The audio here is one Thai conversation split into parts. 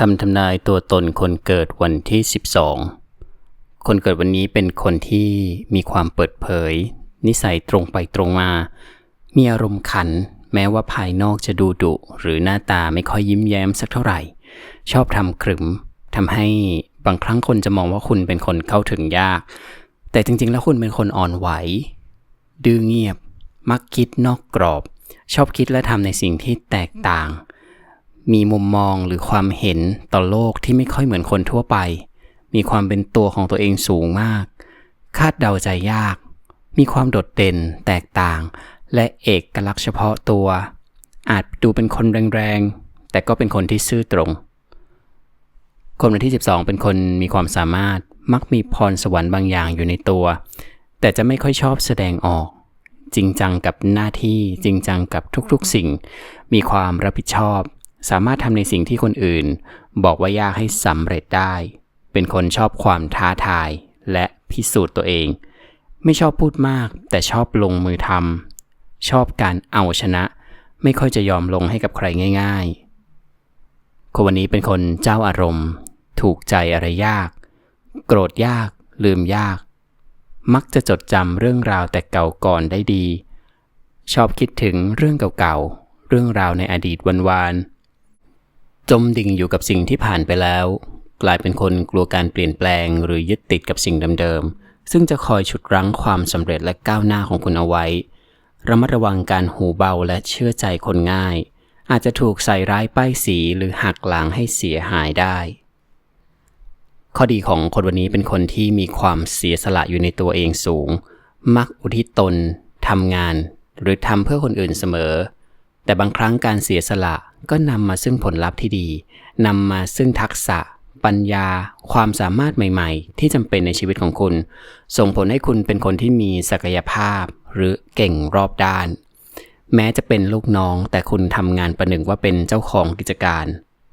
คำทำนายตัวตนคนเกิดวันที่ 12 คนเกิดวันนี้เป็นคนที่มีความเปิดเผย นิสัยตรงไปตรงมา มีอารมณ์ขัน แม้ว่าภายนอกจะดูดุหรือหน้าตาไม่ค่อยยิ้มแย้มสักเท่าไหร่ ชอบทำขรึมทำให้บางครั้งคนจะมองว่าคุณเป็นคนเข้าถึงยาก แต่จริงๆ แล้วคุณเป็นคนอ่อนไหว ดื้อเงียบ มักคิดนอกกรอบ ชอบคิดและทำในสิ่งที่แตกต่าง มีมุมมองหรือความเห็นต่อโลกที่ไม่ค่อยเหมือนคนทั่วไป มีความเป็นตัวของตัวเองสูงมาก คาดเดาใจยาก มีความโดดเด่น แตกต่าง และเอกลักษณ์เฉพาะตัว อาจดูเป็นคนแรงๆ แต่ก็เป็นคนที่ซื่อตรง คนวันที่ 12 เป็นคนมีความสามารถ มักมีพรสวรรค์บางอย่างอยู่ในตัว แต่จะไม่ค่อยชอบแสดงออกจริงจังกับหน้าที่จริงจังกับทุกๆสิ่ง มีความรับผิดชอบ สามารถทำในสิ่งที่คนอื่น บอกว่ายากให้สำเร็จได้ เป็นคนชอบความท้าทาย และพิสูจน์ตัวเอง ไม่ชอบพูดมาก แต่ชอบลงมือทำชอบการเอาชนะ ไม่ค่อยจะยอมลงให้กับใครง่าย ๆ คนวันนี้เป็นคนเจ้าอารมณ์ ถูกใจอะไรยาก โกรธยาก ลืมยาก มักจะจดจำเรื่องราวแต่เก่าก่อนได้ดี ชอบคิดถึงเรื่องเก่าๆเรื่องราวในอดีตวันวานๆ จมดิ่งอยู่กับสิ่งที่ผ่านไปแล้ว กลายเป็นคนกลัวการเปลี่ยนแปลงหรือยึดติดกับสิ่งเดิมๆ ซึ่งจะคอยฉุดรั้งความสำเร็จและก้าวหน้าของคุณเอาไว้ ระมัดระวังการหูเบาและเชื่อใจคนง่าย อาจจะถูกใส่ร้ายป้ายสีหรือหักหลังให้เสียหายได้ ข้อดีของคนวันนี้เป็นคนที่มีความเสียสละอยู่ในตัวเองสูง มักอุทิศตนทำงาน หรือทำเพื่อคนอื่นเสมอ แต่บางครั้งการเสียสละก็นำมาซึ่งผลลัพธ์ที่ดีนำมาซึ่งทักษะ ปัญญา ความสามารถใหม่ ๆ ที่จำเป็นในชีวิตของคุณ ส่งผลให้คุณเป็นคนที่มีศักยภาพ หรือเก่งรอบด้าน แม้จะเป็นลูกน้อง แต่คุณทำงานประหนึ่งว่าเป็นเจ้าของกิจการ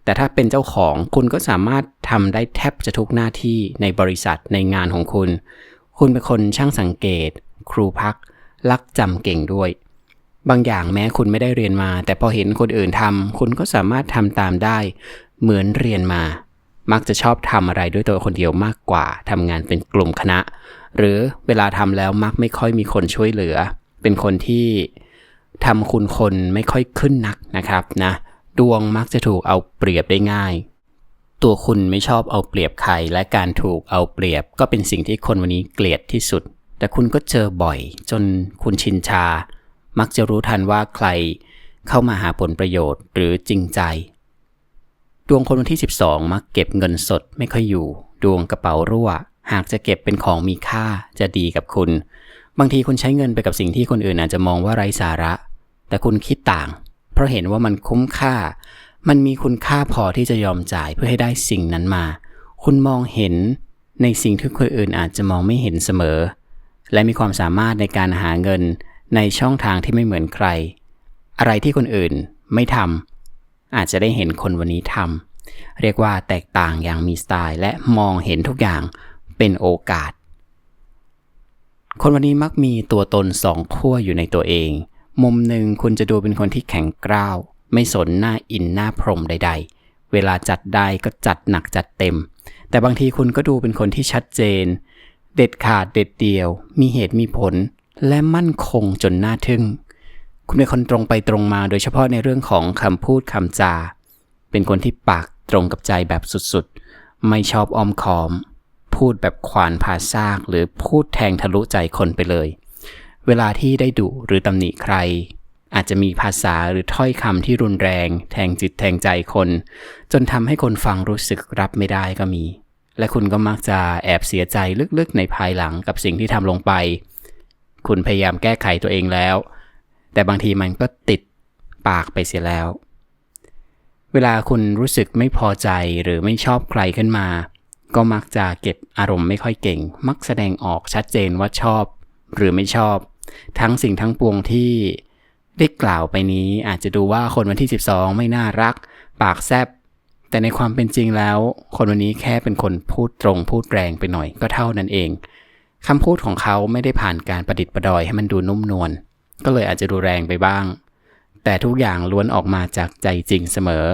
แต่ถ้าเป็นเจ้าของคุณก็สามารถทำได้แทบจะทุกหน้าที่ในบริษัทในงานของคุณ คุณเป็นคนช่างสังเกต ครูพักลักจำเก่งด้วย บางอย่างแม้คุณไม่ได้เรียนมา แต่พอเห็นคนอื่นทำคุณก็สามารถทำตามได้ เหมือนเรียนมา มักจะชอบทำอะไรด้วยตัวคนเดียวมากกว่าทำงานเป็นกลุ่มคณะ หรือเวลาทำแล้วมักไม่ค่อยมีคนช่วยเหลือ เป็นคนที่ทำคุณคนไม่ค่อยขึ้นนักนะครับนะ ดวงมักจะถูกเอาเปรียบได้ง่าย ตัวคุณไม่ชอบเอาเปรียบใคร และการถูกเอาเปรียบ ก็เป็นสิ่งที่คนวันนี้เกลียดที่สุด แต่คุณก็เจอบ่อย จนคุณชินชา มักจะรู้ทันว่าใครเข้ามาหาผลประโยชน์หรือจริงใจ ดวงคนวันที่ 12 มักเก็บเงินสดไม่ค่อยอยู่ ดวงกระเป๋ารั่ว หากจะเก็บเป็นของมีค่าจะดีกับคุณ บางทีคุณใช้เงินไปกับสิ่งที่คนอื่นอาจจะมองว่าไร้สาระ แต่คุณคิดต่าง เพราะเห็นว่ามันคุ้มค่า มันมีคุณค่าพอที่จะยอมจ่ายเพื่อให้ได้สิ่งนั้นมา คุณมองเห็นในสิ่งที่คนอื่นอาจจะมองไม่เห็นเสมอ และมีความสามารถในการหาเงิน ในช่องทางที่ไม่เหมือนใคร อะไรที่คนอื่นไม่ทำอาจจะได้เห็นคนวันนี้ทำเรียกว่าแตกต่างอย่างมีสไตล์ และมองเห็นทุกอย่างเป็นโอกาส คนวันนี้มักมีตัวตนสองขั้วอยู่ในตัวเอง มุมหนึ่งคุณจะดูเป็นคนที่แข็งกร้าว ไม่สนหน้าอินหน้าพรมใด ๆ เวลาจัดได้ก็จัดหนักจัดเต็ม แต่บางทีคุณก็ดูเป็นคนที่ชัดเจน เด็ดขาดเด็ดเดียว มีเหตุมีผล และมั่นคงจนน่าทึ่ง คุณเป็นคนตรงไปตรงมาโดยเฉพาะในเรื่องของคำพูดคำจา เป็นคนที่ปากตรงกับใจแบบสุดๆ ไม่ชอบอ้อมค้อม พูดแบบควานพาซากหรือพูดแทงทะลุใจคนไปเลย เวลาที่ได้ดุหรือตำหนิใคร อาจจะมีภาษาหรือถ้อยคำที่รุนแรง แทงจิตแทงใจคน จนทำให้คนฟังรู้สึกรับไม่ได้ก็มีและคุณก็มักจะแอบเสียใจลึกๆในภายหลังกับสิ่งที่ทำลงไป คุณพยายามแก้ไขตัวเองแล้ว แต่บางทีมันก็ติดปากไปเสียแล้ว เวลาคุณรู้สึกไม่พอใจหรือไม่ชอบใครขึ้นมา ก็มักจะเก็บอารมณ์ไม่ค่อยเก่ง มักแสดงออกชัดเจนว่าชอบ หรือไม่ชอบ ทั้งสิ่งทั้งปวงที่ได้กล่าวไปนี้อาจจะดูว่าคนวันที่ 12 ไม่น่ารัก ปากแซบแต่ในความเป็นจริงแล้ว คนวันนี้แค่เป็นคนพูดตรงพูดแรงไปหน่อยก็เท่านั้นเอง คำพูดของเขาไม่ได้ผ่านการประดิษฐ์ประดอยให้มันดูนุ่มนวลก็เลยอาจจะดูแรงไปบ้าง แต่ทุกอย่างล้วนออกมาจากใจจริงเสมอ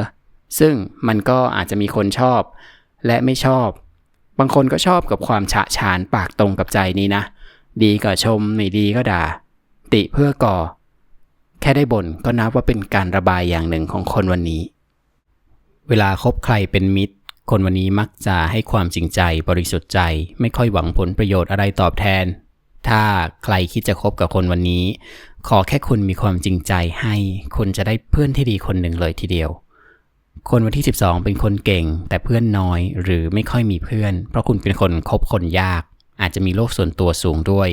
ซึ่งมันก็อาจจะมีคนชอบ และไม่ชอบ บางคนก็ชอบกับความฉะฉานปากตรงกับใจนี้นะ ดีก็ชมไม่ดีก็ด่า ติเพื่อก่อ แค่ได้บ่นก็นับว่าเป็นการระบายอย่างหนึ่งของคนวันนี้ เวลาคบใครเป็นมิตร คนวันนี้มักจะให้ความจริงใจบริสุทธิ์ใจ ไม่ค่อยหวังผลประโยชน์อะไรตอบแทน ถ้าใครคิดจะคบกับคนวันนี้ ขอแค่คุณมีความจริงใจให้คุณจะได้เพื่อนที่ดีคนหนึ่งเลยทีเดียว คนวันที่ 12 เป็นคนเก่ง แต่เพื่อนน้อยหรือไม่ค่อยมีเพื่อน เพราะคุณเป็นคนคบคนยาก อาจจะมีโลกส่วนตัวสูงด้วย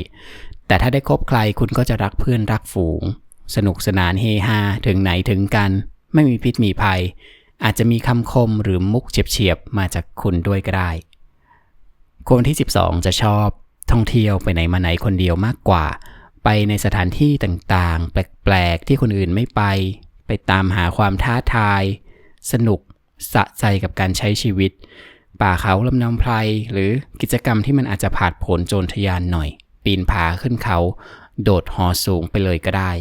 แต่ถ้าได้คบใครคุณก็จะรักเพื่อนรักฝูง สนุกสนานเฮฮาถึงไหนถึงกัน ไม่มีพิษมีภัย อาจจะมีคำคมหรือมุกเฉียบๆมาจากคุณด้วยก็ได้ คนที่ 12 จะชอบท่องเที่ยวไปไหนมาไหนคนเดียวมากกว่า ไปในสถานที่ต่างๆ แปลกๆ ที่คนอื่นไม่ไป ไปตามหาความท้าทาย สนุกสะใจกับการใช้ชีวิต ป่าเขาลำนำไพรหรือกิจกรรมที่มันอาจจะผาดโผนโจรทะยานหน่อย ปีนผาขึ้นเขา โดดหอสูงไปเลยก็ได้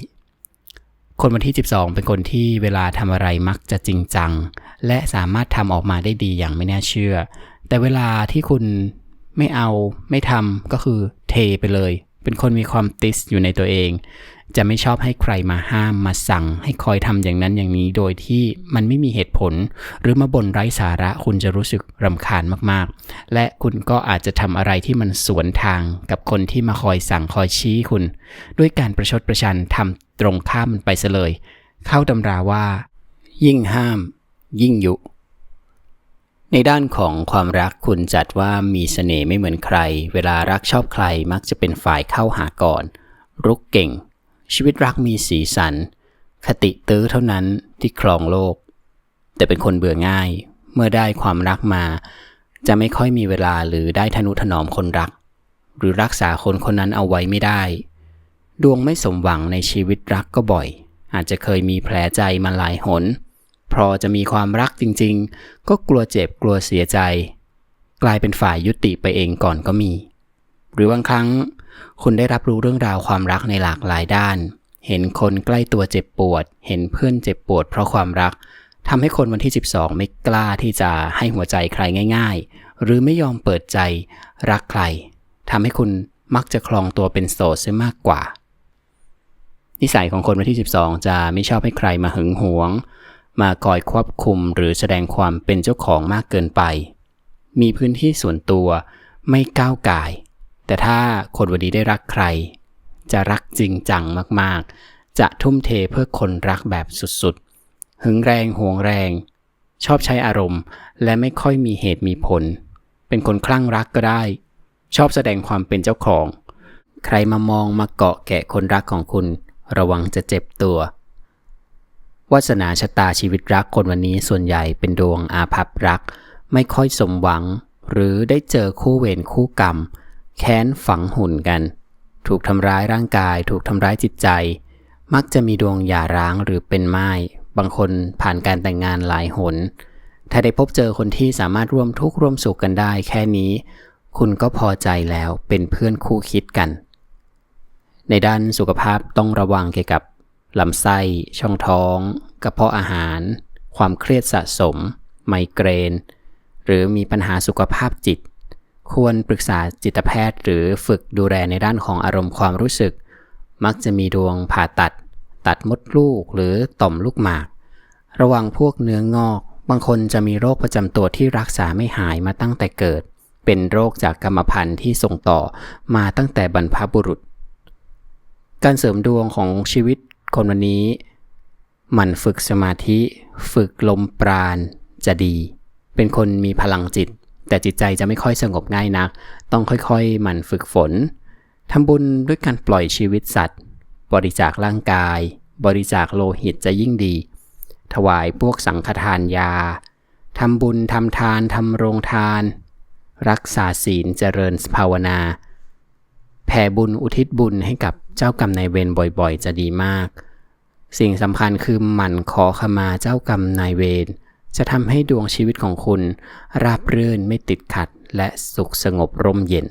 คนวันที่ 12 เป็นคนที่เวลาทำอะไรมักจะจริงจัง และสามารถทำออกมาได้ดีอย่างไม่น่าเชื่อ แต่เวลาที่คุณไม่เอาไม่ทำก็คือเทไปเลย เป็นคนมีความติสอยู่ในตัวเอง จะไม่ชอบให้ใครมาห้ามมาสั่ง ให้คอยทำอย่างนั้นอย่างนี้โดยที่มันไม่มีเหตุผล หรือมาบ่นไร้สาระคุณจะรู้สึกรำคาญมากๆ และคุณก็อาจจะทำอะไรที่มันสวนทางกับคนที่มาคอยสั่งคอยชี้คุณ ด้วยการประชดประชันทำตรงข้ามมันไปซะเลย เข้าตำราว่า ยิ่งห้าม ยิ่งยุ ในด้านของความรักคุณจัดว่ามีเสน่ห์ไม่เหมือนใคร เวลารักชอบใครมักจะเป็นฝ่ายเข้าหาก่อน รุกเก่ง ชีวิตรักมีสีสัน คติตื้อเท่านั้นที่ครองโลก แต่เป็นคนเบื่อง่าย เมื่อได้ความรักมา จะไม่ค่อยมีเวลาหรือได้ทนุถนอมคนรัก หรือรักษาคนคนนั้นเอาไว้ไม่ได้ ดวงไม่สมหวังในชีวิตรักก็บ่อย อาจจะเคยมีแผลใจมาหลายหน พอจะมีความรักจริง ๆ ก็กลัวเจ็บกลัวเสียใจ กลายเป็นฝ่ายยุติไปเองก่อนก็มี หรือบางครั้ง คุณได้รับรู้เรื่องราวความรักในหลากหลายด้าน เห็นคนใกล้ตัวเจ็บปวด เห็นเพื่อนเจ็บปวดเพราะความรักทำให้คนวันที่ 12 ไม่กล้าที่จะให้หัวใจใครง่าย ๆ หรือไม่ยอมเปิดใจรักใครทำให้คุณมักจะคลองตัวเป็นโสดซะมากกว่า นิสัยของคนวันที่ 12 จะไม่ชอบให้ใครมาหึงหวง มาคอยควบคุมหรือแสดงความเป็นเจ้าของมากเกินไป มีพื้นที่ส่วนตัวไม่ก้าวก่าย แต่ถ้าคนวันนี้ได้รักใคร จะรักจริงจังมากๆ จะทุ่มเทเพื่อคนรักแบบสุดๆ หึงแรงห่วงแรง ชอบใช้อารมณ์ และไม่ค่อยมีเหตุมีผล เป็นคนคลั่งรักก็ได้ ชอบแสดงความเป็นเจ้าของ ใครมามองมาเกาะแกะคนรักของคุณ ระวังจะเจ็บตัววาสนาชะตาชีวิตรักคนวันนี้ส่วนใหญ่เป็นดวงอาภัพรัก ไม่ค่อยสมหวัง หรือได้เจอคู่เวรคู่กรรม แค้นฝังหุ่นกัน ถูกทำร้ายร่างกาย ถูกทำร้ายจิตใจ มักจะมีดวงหย่าร้างหรือเป็นไม้บางคนผ่านการแต่งงานหลายหน ถ้าได้พบเจอคนที่สามารถร่วมทุกข์ร่วมสุขกันได้แค่นี้ คุณก็พอใจแล้วเป็นเพื่อนคู่คิดกัน ในด้านสุขภาพต้องระวังเกี่ยวกับลำไส้ ช่องท้อง กระเพาะอาหาร ความเครียดสะสม ไมเกรน หรือมีปัญหาสุขภาพจิต ควรปรึกษาจิตแพทย์ หรือฝึกดูแลในด้านของอารมณ์ความรู้สึก มักจะมีดวงผ่าตัด ตัดมดลูกหรือต่อมลูกหมาก ระวังพวกเนื้องอก บางคนจะมีโรคประจำตัวที่รักษาไม่หายมาตั้งแต่เกิด เป็นโรคจากกรรมพันธุ์ที่ส่งต่อมาตั้งแต่บรรพบุรุษ การเสริมดวงของชีวิตคนวันนี้หมั่นฝึกสมาธิ ฝึกลมปราณจะดี เป็นคนมีพลังจิต แต่จิตใจจะไม่ค่อยสงบง่ายนัก ต้องค่อยๆหมั่นฝึกฝนทำบุญด้วยการปล่อยชีวิตสัตว์ บริจาคร่างกาย บริจาคโลหิตจะยิ่งดี ถวายพวกสังฆทานยาทำบุญทำทานทำโรงทาน รักษาศีลเจริญภาวนา แผ่บุญอุทิศบุญให้กับเจ้ากรรมนายเวรบ่อยๆ จะดีมาก สิ่งสำคัญคือหมั่นขอขมาเจ้ากรรมนายเวร จะทำให้ดวงชีวิตของคุณ ราบรื่นไม่ติดขัดและสุขสงบร่มเย็น